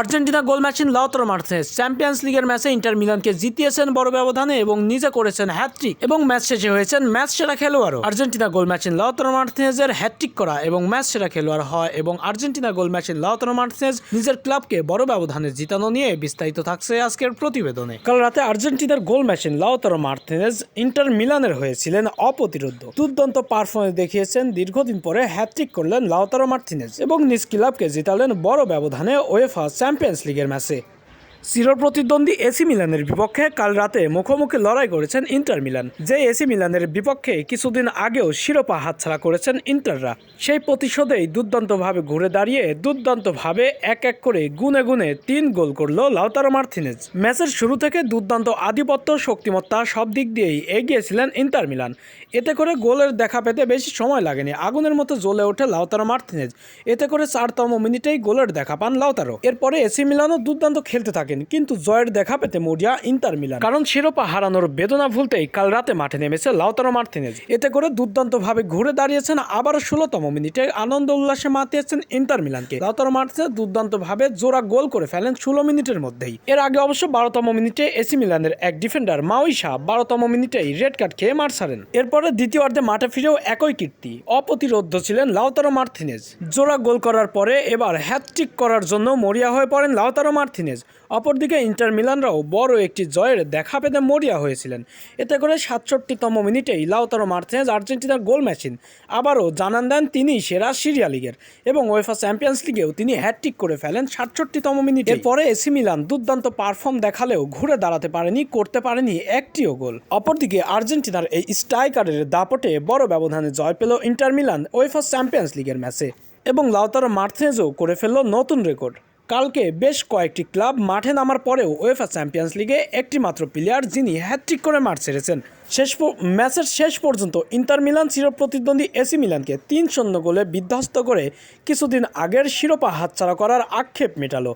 Argentina goal machine Lautaro Martinez champions লিগের ম্যাচে inter মিলানকে জিতিয়েছেন বড় ব্যবধানে এবং নিজে করেছেন হ্যাট্রিক এবং ম্যাচ শেষে হয়েছেন ম্যাচ সেরা খেলোয়াড়ও। আর্জেন্টিনা গোল ম্যাচিন লাউতারো মার্টিনেজের হ্যাটট্রিক করা এবং ম্যাচ সেরা খেলোয়াড় হয় এবং Argentina goal machine Lautaro Martinez নিজের ক্লাবকে বড় ব্যবধানে জিতানো নিয়ে বিস্তারিত থাকছে আজকের প্রতিবেদনে। কাল রাতে আর্জেন্টিনার goal machine Lautaro Martinez Inter মিলানের হয়েছিলেন অপ্রতিরোধ্য। দুর্দান্ত পারফরমেন্স দেখিয়েছেন দীর্ঘদিন পরে হ্যাটট্রিক করলেন লাউতারো মার্টিনেজ এবং নিজ ক্লাবকে জিতালেন বড় ব্যবধানে ওয়েফা চ্যাম্পিয়ন্স লিগের ম্যাচে চিরপ্রতিদ্বন্দ্বী এসি মিলানের বিপক্ষে কাল রাতে মুখোমুখি লড়াই করেছেন ইন্টার মিলান। যে এসি মিলানের বিপক্ষে কিছুদিন আগেও শিরোপা হাতছাড়া করেছেন ইন্টাররা। সেই প্রতিশোধেই দুর্দান্তভাবে ঘুরে দাঁড়িয়ে দুর্দান্তভাবে এক এক করে গুনে গুনে তিন গোল করল লাউতারো মার্থিনেজ ম্যাচের শুরু থেকে দুর্দান্ত আধিপত্য, শক্তিমত্তা সব দিক দিয়েই এগিয়েছিলেন ইন্টার মিলান। এতে করে গোলের দেখা পেতে বেশি সময় লাগেনি। আগুনের মতো জ্বলে ওঠে লাউতারো মার্থিনেজ এতে করে চারতম মিনিটেই গোলের দেখা পান লাউতারো। এরপরে এসি মিলানও দুর্দান্ত খেলতে থাকেন। কিন্তু জয়ের দেখা পেতে মরিয়া ইন্টার মিলান। কারণ শিরোপা হারানোর বেদনা ভুলতেই কাল রাতে মাঠে নেমেছে লাউতারো মার্থিনেজ এতে করে দুর্দান্তভাবে ঘুরে দাঁড়িয়েছেন আবারও ষোলোতম মিনিটে আনন্দ উল্লাসে মাতিয়েছেন ইন্টার মিলানকে। লাউতারো মার্থিনেজ দুর্দান্তভাবে জোড়া গোল করে ফেলেন ষোলো মিনিটের মধ্যেই। এর আগে অবশ্য বারোতম মিনিটে এসি মিলানের এক ডিফেন্ডার মাউইশা বারোতম মিনিটেই রেড কার্ড খেয়ে মার ছাড়েন। এরপরে দ্বিতীয়ার্ধে মাঠে ফিরেও একই কীর্তি অপ্রতিরোধ্য ছিলেন লাউতারো মার্থিনেজ জোড়া গোল করার পরে এবার হ্যাটট্রিক করার জন্য মরিয়া হয়ে পড়েন লাউতারো মার্থিনেজ অপরদিকে ইন্টার মিলানরাও বড় একটি জয়ের দেখা পেতে মরিয়া হয়েছিলেন। এতে করে সাতষট্টিতম মিনিটেই লাউতারো মার্থিনেজ আর্জেন্টিনার গোল ম্যাচিন আবারও জানান দেন তিনি সেরা সিরিয়া লিগের এবং ওয়েফা চ্যাম্পিয়ন্স লিগেও তিনি হ্যাটট্রিক করে ফেলেন সাতষট্টিতম মিনিটে। এরপরে এসি মিলান দুর্দান্ত পারফর্ম দেখালেও ঘুরে দাঁড়াতে পারেনি, করতে পারেনি একটিও গোল। অপরদিকে আর্জেন্টিনার এই স্ট্রাইকারের দাপটে বড় ব্যবধানে জয় পেল ইন্টার মিলান ওয়েফা চ্যাম্পিয়ন্স লিগের ম্যাচে। এবং লাউতারো মার্থেজও করে ফেলল নতুন রেকর্ড। কালকে বেশ কয়েকটি ক্লাব মাঠে নামার পরেও ওয়েফা চ্যাম্পিয়ন্স লিগে একটি মাত্র প্লেয়ার যিনি হ্যাট্রিক করে মাঠ ছেড়েছেন। শেষ ম্যাচের শেষ পর্যন্ত ইন্টার মিলান চিরপ্রতিদ্বন্দ্বী এসি মিলানকে তিন শূন্য গোলে বিধ্বস্ত করে কিছুদিন আগের শিরোপা হাতছাড়া করার আক্ষেপ মেটালো।